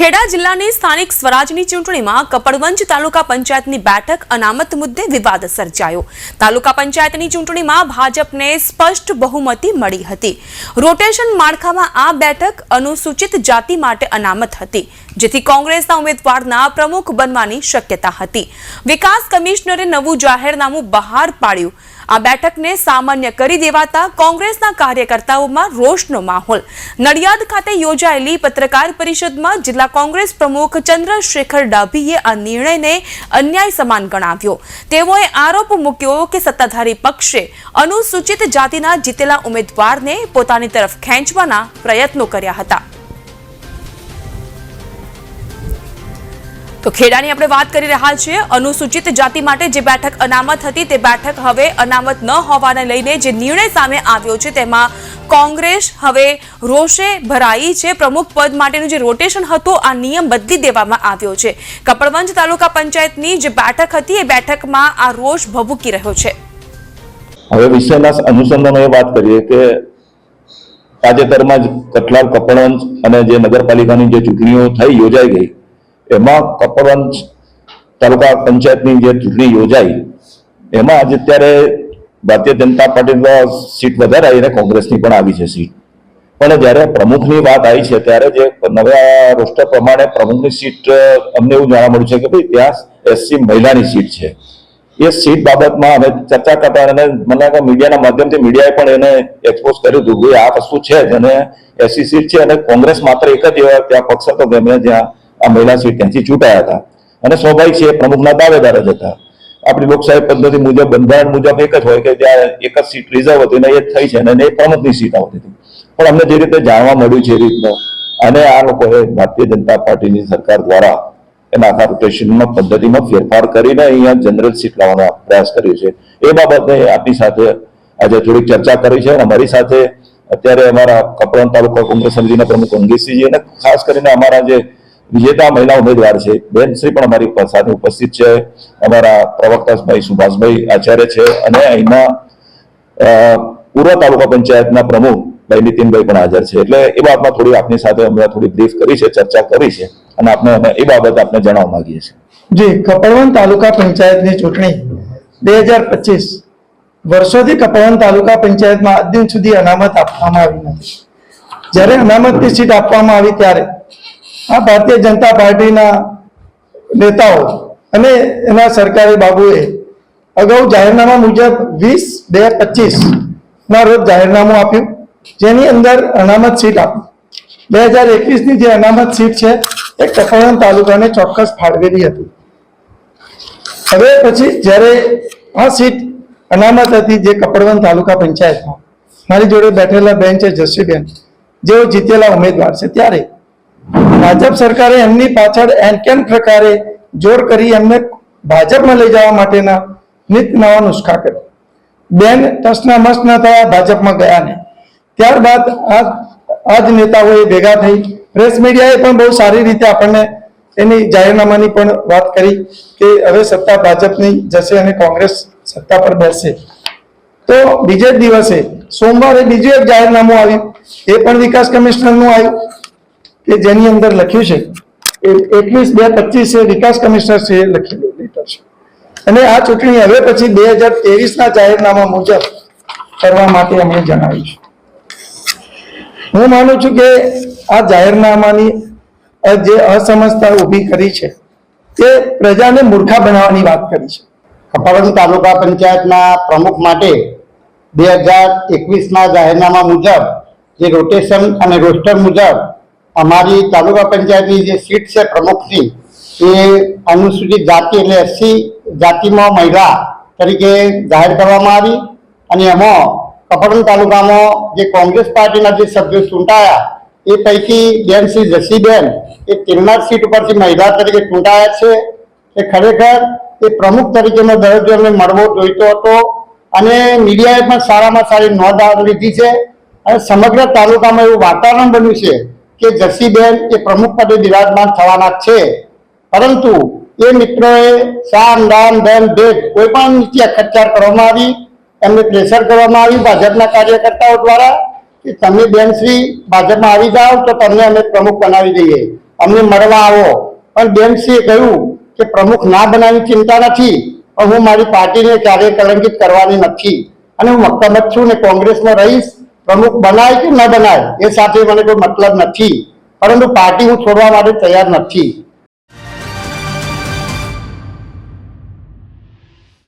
ખેડા જિલ્લાની સ્થાનિક સ્વરાજની ચૂંટણીમાં કપડવંજ તાલુકા પંચાયતની બેઠક અનામત મુદ્દે વિવાદ સર્જાયો. તાલુકા પંચાયતની ચૂંટણીમાં ભાજપને સ્પષ્ટ બહુમતી મળી હતી. રોટેશન માળખામાં આ બેઠક અનુસૂચિત જાતિ માટે અનામત હતી. જેથી કોંગ્રેસના ઉમેદવારના પ્રમુખ બનવાની શક્યતા હતી. વિકાસ કમિશનરે નવું જાહેરનામું બહાર પાડ્યું. આ બેઠકને સામાન્ય કરી દેવાતા કોંગ્રેસના કાર્યકર્તાઓમાં રોષનો માહોલ. નડિયાદ ખાતે યોજાયેલી પત્રકાર પરિષદમાં જિલ્લા કોંગ્રેસ પ્રમુખ ચંદ્રશેખર ડાભીએ આ નિર્ણયને અન્યાય સમાન ગણાવ્યો. તેઓએ આરોપ મૂક્યો કે સત્તાધારી પક્ષે અનુસૂચિત જાતિના જીતેલા ઉમેદવારને પોતાની તરફ ખેંચવાના પ્રયત્નો કર્યા હતા. તો ખેડાની આપણે વાત કરી રહ્યા છીએ. અનુસૂચિત જાતિ માટે જે બેઠક અનામત હતી તે બેઠક હવે અનામત ન હોવાને લઈને જે નિર્ણય સામે આવ્યો છે તેમાં કોંગ્રેસ હવે રોષે ભરાઈ છે. પ્રમુખ પદ માટેનું જે રોટેશન હતું, આ નિયમ બદલી દેવામાં આવ્યો છે. કપડવંજ તાલુકા પંચાયતની જે બેઠક હતી, એ બેઠકમાં આ રોષ ભભૂકી રહ્યો છે. હવે વિષયના અનુસંધાનો વાત કરીએ કે તાજેતરમાં જ કટલાલ કપડવંજ અને જે નગરપાલિકાની જે ચૂંટણીઓ થઈ, યોજાઈ ગઈ એમાં કપડવંજ તાલુકા પંચાયતની જે ચૂંટણી યોજાઈ, એમાં આજે અત્યારે ભારતીય જનતા પાર્ટી સીટ વધારે આવી અને કોંગ્રેસની પણ આવી છે સીટ. પણ જ્યારે પ્રમુખની વાત આવી છે, ત્યારે જે નવા રોસ્ટર પ્રમાણે પ્રમુખની સીટ અમને એવું જાણવા મળ્યું છે કે ભાઈ ત્યાં એસસી મહિલાની સીટ છે. એ સીટ બાબતમાં અમે ચર્ચા કરતા અને મને મીડિયાના માધ્યમથી મીડિયાએ પણ એને એક્સપોઝ કર્યું હતું કે આ વસ્તુ છે જ અને એસી સીટ છે અને કોંગ્રેસ માત્ર એક જ એવા ત્યાં પક્ષ હતો એમને જ્યાં આ મહિલા સીટ ત્યાંથી ચૂંટાયા હતા. અને સ્વાભાવિક છે પ્રમુખના દાવેદાર જ હતા. આપણી લોકશાહી પદ્ધતિ મુજબ, બંધારણ મુજબ એક જ હોય કે જ્યાં એક જ સીટ રિઝર્વ હતી અને એ થઈ છે અને એ પ્રમુખની સીટ આવતી હતી. પણ અમને જે રીતે જાણવા મળ્યું છે એ રીતનું, અને આ લોકોએ ભારતીય જનતા પાર્ટીની સરકાર દ્વારા એના આખા રોટેશનમાં પદ્ધતિમાં ફેરફાર કરીને અહીંયા જનરલ સીટ લાવવાનો પ્રયાસ કર્યો છે. એ બાબતે આપની સાથે આજે થોડીક ચર્ચા કરી છે અને અમારી સાથે અત્યારે અમારા કપડવંજ તાલુકા કોંગ્રેસ સમિતિના પ્રમુખ અંગેશસિંહજી અને ખાસ કરીને અમારા જે વિજેતા મહિલા ઉમેદવાર છે. બેનશ્રી પણ અમારી સાથે ઉપસ્થિત છે. અમારા પ્રવક્તાભાઈ સુભાષભાઈ આચાર્ય છે અને અહીંના પૂર્વ તાલુકા પંચાયતના પ્રમુખ ભાઈ નીતિનભાઈ પણ હાજર છે. એટલે એ બાબતમાં થોડી આપની સાથે અમે થોડી બ્રીફ કરી છે, ચર્ચા કરી છે અને આપણે અમે એ બાબત આપને જણાવવા માંગીએ છીએ. જી કપડવન તાલુકા પંચાયતની ચૂંટણી બે હજાર પચીસ. વર્ષોથી કપડવન તાલુકા પંચાયતમાં આજ સુધી અનામત આપવામાં આવી નથી. જ્યારે અનામતની સીટ આપવામાં આવી ત્યારે આ ભારતીય જનતા પાર્ટીના નેતાઓ અને એના સરકારી બાબુએ અગાઉ જાહેરનામા મુજબ વીસ બે પચીસ ના રોજ જાહેરનામું આપ્યું, જેની અંદર અનામત સીટ આપી. બે હજાર એકવીસની જે અનામત સીટ છે, એ કપડવંત તાલુકાને ચોક્કસ ફાળવેલી હતી. હવે પછી જ્યારે આ સીટ અનામત હતી જે કપડવન તાલુકા પંચાયતમાં, મારી જોડે બેઠેલા બેન છે જસ્સીબેન જેઓ જીતેલા ઉમેદવાર છે, ત્યારે ભાજપ સરકારે એમની પાછળ એનકેન પ્રકારે જોર કરી એમને ભાજપમાં લઈ જવા માટેના નિત નવા નુસ્ખા કર્યા. બેન તસના મસ્ત ન થયા ભાજપમાં ગયા નહીં ત્યારબાદ આ આ જ નેતાઓએ ભેગા થઈ. પ્રેસ મીડિયાએ પણ બહુ સારી રીતે આપણને એની જાહેરનામાની પણ વાત કરી કે હવે સત્તા ભાજપની જશે અને કોંગ્રેસ સત્તા પર બેસશે. તો બીજે જ દિવસે સોમવારે બીજું એક જાહેરનામું આવ્યું. એ પણ વિકાસ કમિશનરનું આવ્યું. કે જેની અંદર લખ્યું છે એકવીસ બે પચીસ વિકાસ કમિશનર છે લખેલું લેટર છે. અને આ ચૂંટણી હવે પછી બે હજાર ત્રેવીસના જાહેરનામા મુજબ કરવા માટે અમે જણાવ્યું છે. હું માનું છું કે આ જાહેરનામાની જે અસમજતા ઊભી કરી છે, તે પ્રજાને મૂર્ખા બનાવવાની વાત કરી છે. કપડવંજ તાલુકા પંચાયતના પ્રમુખ માટે બે હજાર એકવીસના જાહેરનામા મુજબ જે રોટેશન અને રોસ્ટર મુજબ અમારી તાલુકા પંચાયતની જે સીટ છે પ્રમુખની, એ અનુસૂચિત જાતિ એટલે એસસી જાતિમાં મહિલા તરીકે જાહેર કરવામાં આવી અને એમાં કપડવંજ તાલુકામાં જે કોંગ્રેસ પાર્ટીના જે સભ્યો ચૂંટાયા, એ પૈકી બેન શ્રી જસીબેન, એ તેમના સીટ ઉપરથી મહિલા તરીકે ચૂંટાયા છે. એ ખરેખર એ પ્રમુખ તરીકેનો દરજ્જો એમને મળવો જોઈતો હતો અને મીડિયાએ પણ સારામાં સારી નોંધ લીધી છે. અને સમગ્ર તાલુકામાં એવું વાતાવરણ બન્યું છે કે જસીબેન એ પ્રમુખ પદે બિરાજમાન થવાના છે. પરંતુ એ મિત્રોએ શાન, દાન, ધન, ભેદ કોઈ પણ નીતિ અખત્યાર કરવામાં આવી. એમને પ્રેશર કરવામાં આવ્યું ભાજપના કાર્યકર્તાઓ દ્વારા કે તમે બેનશ્રી ભાજપમાં આવી જાઓ તો તમને અમે પ્રમુખ બનાવી દઈએ. અમને મળવા આવો. પણ બેનશ્રીએ કહ્યું કે પ્રમુખ ના બનાવી ચિંતા નથી, પણ હું મારી પાર્ટીને ક્યારેય કલંકિત કરવાની નથી. અને હું મક્કમત છું ને કોંગ્રેસમાં રહીશ. પ્રમુખ બનાય કે ન બનાય એ સાથે મને કોઈ મતલબ નથી. પરંતુ પાર્ટી હું છોડવા માટે તૈયાર નથી.